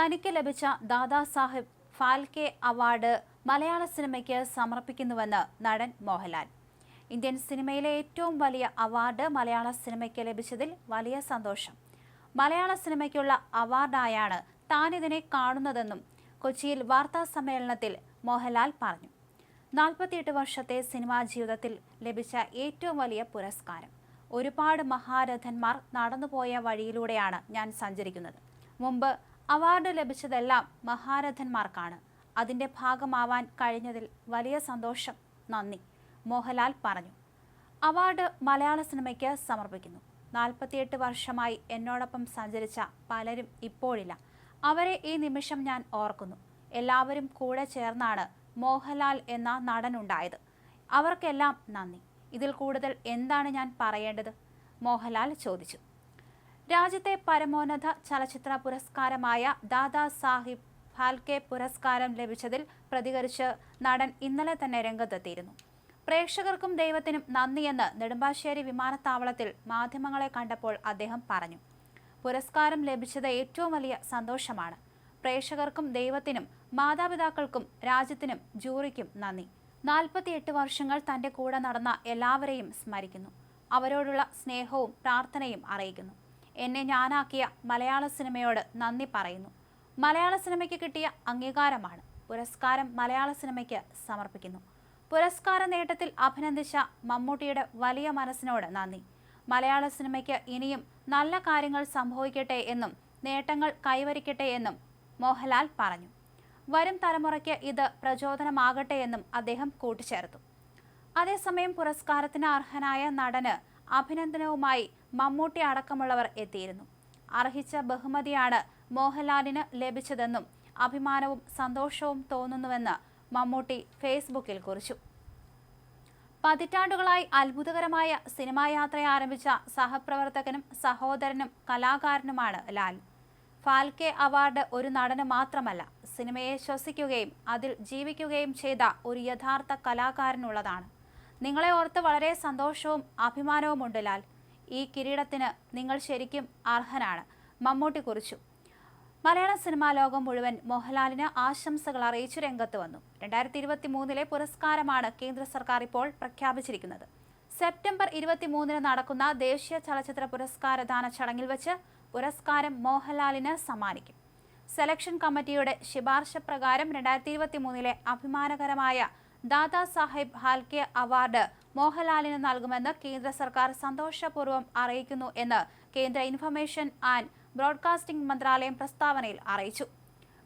തനിക്ക് ലഭിച്ച ദാദാസാഹിബ് ഫാൽക്കെ അവാർഡ് മലയാള സിനിമയ്ക്ക് സമർപ്പിക്കുന്നുവെന്ന് നടൻ മോഹൻലാൽ. ഇന്ത്യൻ സിനിമയിലെ ഏറ്റവും വലിയ അവാർഡ് മലയാള സിനിമയ്ക്ക് ലഭിച്ചതിൽ വലിയ സന്തോഷം. മലയാള സിനിമയ്ക്കുള്ള അവാർഡായാണ് താൻ ഇതിനെ കാണുന്നതെന്നും കൊച്ചിയിൽ വാർത്താ സമ്മേളനത്തിൽ മോഹൻലാൽ പറഞ്ഞു. നാൽപ്പത്തിയെട്ട് വർഷത്തെ സിനിമാ ജീവിതത്തിൽ ലഭിച്ച ഏറ്റവും വലിയ പുരസ്കാരം. ഒരുപാട് മഹാരഥന്മാർ നടന്നുപോയ വഴിയിലൂടെയാണ് ഞാൻ സഞ്ചരിക്കുന്നത്. മുമ്പ് അവാർഡ് ലഭിച്ചതെല്ലാം മഹാരഥന്മാർക്കാണ്. അതിന്റെ ഭാഗമാവാൻ കഴിഞ്ഞതിൽ വലിയ സന്തോഷം. നന്ദി. മോഹൻലാൽ പറഞ്ഞു. അവാർഡ് മലയാള സിനിമയ്ക്ക് സമർപ്പിക്കുന്നു. നാൽപ്പത്തിയെട്ട് വർഷമായി എന്നോടൊപ്പം സഞ്ചരിച്ച പലരും ഇപ്പോഴില്ല. അവരെ ഈ നിമിഷം ഞാൻ ഓർക്കുന്നു. എല്ലാവരും കൂടെ ചേർന്നാണ് മോഹൻലാൽ എന്ന നടനുണ്ടായത്. അവർക്കെല്ലാം നന്ദി. ഇതിൽ കൂടുതൽ എന്താണ് ഞാൻ പറയേണ്ടത്? മോഹൻലാൽ ചോദിച്ചു. രാജ്യത്തെ പരമോന്നത ചലച്ചിത്ര പുരസ്കാരമായ ദാദാ സാഹിബ് ഫാൽക്കെ പുരസ്കാരം ലഭിച്ചതിൽ പ്രതികരിച്ച് നടൻ ഇന്നലെ തന്നെ രംഗത്തെത്തിയിരുന്നു. പ്രേക്ഷകർക്കും ദൈവത്തിനും നന്ദിയെന്ന് നെടുമ്പാശ്ശേരി വിമാനത്താവളത്തിൽ മാധ്യമങ്ങളെ കണ്ടപ്പോൾ അദ്ദേഹം പറഞ്ഞു. പുരസ്കാരം ലഭിച്ചത് ഏറ്റവും വലിയ സന്തോഷമാണ്. പ്രേക്ഷകർക്കും ദൈവത്തിനും മാതാപിതാക്കൾക്കും രാജ്യത്തിനും ജൂറിക്കും നന്ദി. നാൽപ്പത്തിയെട്ട് വർഷങ്ങൾ തന്റെ കൂടെ നടന്ന എല്ലാവരെയും സ്മരിക്കുന്നു. അവരോടുള്ള സ്നേഹവും പ്രാർത്ഥനയും അറിയിക്കുന്നു. എന്നെ ഞാനാക്കിയ മലയാള സിനിമയോട് നന്ദി പറയുന്നു. മലയാള സിനിമയ്ക്ക് കിട്ടിയ അംഗീകാരമാണ്. പുരസ്കാരം മലയാള സിനിമയ്ക്ക് സമർപ്പിക്കുന്നു. പുരസ്കാര നേട്ടത്തിൽ അഭിനന്ദിച്ച മമ്മൂട്ടിയുടെ വലിയ മനസ്സിനോട് നന്ദി. മലയാള സിനിമയ്ക്ക് ഇനിയും നല്ല കാര്യങ്ങൾ സംഭവിക്കട്ടെ എന്നും നേട്ടങ്ങൾ കൈവരിക്കട്ടെ എന്നും മോഹൻലാൽ പറഞ്ഞു. വരും തലമുറയ്ക്ക് ഇത് പ്രചോദനമാകട്ടെ എന്നും അദ്ദേഹം കൂട്ടിച്ചേർത്തു. അതേസമയം പുരസ്കാരത്തിന് അർഹനായ നടന് അഭിനന്ദനവുമായി മമ്മൂട്ടി അടക്കമുള്ളവർ എത്തിയിരുന്നു. അർഹിച്ച ബഹുമതിയാണ് മോഹൻലാലിന് ലഭിച്ചതെന്നും അഭിമാനവും സന്തോഷവും തോന്നുന്നുവെന്ന് മമ്മൂട്ടി ഫേസ്ബുക്കിൽ കുറിച്ചു. പതിറ്റാണ്ടുകളായി അത്ഭുതകരമായ സിനിമാ യാത്ര ആരംഭിച്ച സഹപ്രവർത്തകനും സഹോദരനും കലാകാരനുമാണ് ലാൽ. ഫാൽക്കെ അവാർഡ് ഒരു നടന് മാത്രമല്ല സിനിമയെ ശ്വസിക്കുകയും അതിൽ ജീവിക്കുകയും ചെയ്ത ഒരു യഥാർത്ഥ കലാകാരനുള്ളതാണ്. നിങ്ങളെ ഓർത്ത് വളരെ സന്തോഷവും അഭിമാനവുമുണ്ട് ലാൽ. ഈ കിരീടത്തിന് നിങ്ങൾ ശരിക്കും അർഹനാണ്. മമ്മൂട്ടി കുറിച്ചു. മലയാള സിനിമാ ലോകം മുഴുവൻ മോഹൻലാലിന് ആശംസകൾ അറിയിച്ചു രംഗത്ത് വന്നു. രണ്ടായിരത്തി ഇരുപത്തി മൂന്നിലെ പുരസ്കാരമാണ് കേന്ദ്ര സർക്കാർ ഇപ്പോൾ പ്രഖ്യാപിച്ചിരിക്കുന്നത്. സെപ്റ്റംബർ ഇരുപത്തിമൂന്നിന് നടക്കുന്ന ദേശീയ ചലച്ചിത്ര പുരസ്കാരദാന ചടങ്ങിൽ വെച്ച് പുരസ്കാരം മോഹൻലാലിന് സമ്മാനിക്കും. സെലക്ഷൻ കമ്മിറ്റിയുടെ ശുപാർശ പ്രകാരം രണ്ടായിരത്തി ഇരുപത്തി മൂന്നിലെ അഭിമാനകരമായ ദാദാ സാഹിബ് ഹാൽക്കെ അവാർഡ് മോഹൻലാലിന് നൽകുമെന്ന് കേന്ദ്ര സർക്കാർ സന്തോഷപൂർവം അറിയിക്കുന്നു എന്ന് കേന്ദ്ര ഇൻഫർമേഷൻ ആൻഡ് ബ്രോഡ്കാസ്റ്റിംഗ് മന്ത്രാലയം പ്രസ്താവനയിൽ അറിയിച്ചു.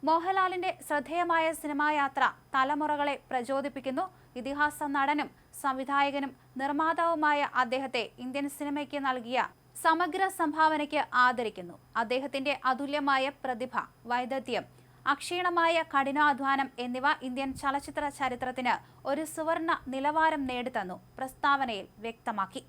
മോഹൻലാലിന്റെ ശ്രദ്ധേയമായ സിനിമാ യാത്ര തലമുറകളെ പ്രചോദിപ്പിക്കുന്നു. ഇതിഹാസ നടനും സംവിധായകനും നിർമ്മാതാവുമായ അദ്ദേഹത്തെ ഇന്ത്യൻ സിനിമയ്ക്ക് നൽകിയ സമഗ്ര സംഭാവനയ്ക്ക് ആദരിക്കുന്നു. അദ്ദേഹത്തിന്റെ അതുല്യമായ പ്രതിഭ വൈദഗ്ധ്യം അക്ഷീണമായ കഠിനാധ്വാനം എന്നിവ ഇന്ത്യൻ ചലച്ചിത്ര ചരിത്രത്തിന് ഒരു സുവർണ നിലവാരം നേടിത്തന്നു പ്രസ്താവനയിൽ വ്യക്തമാക്കി.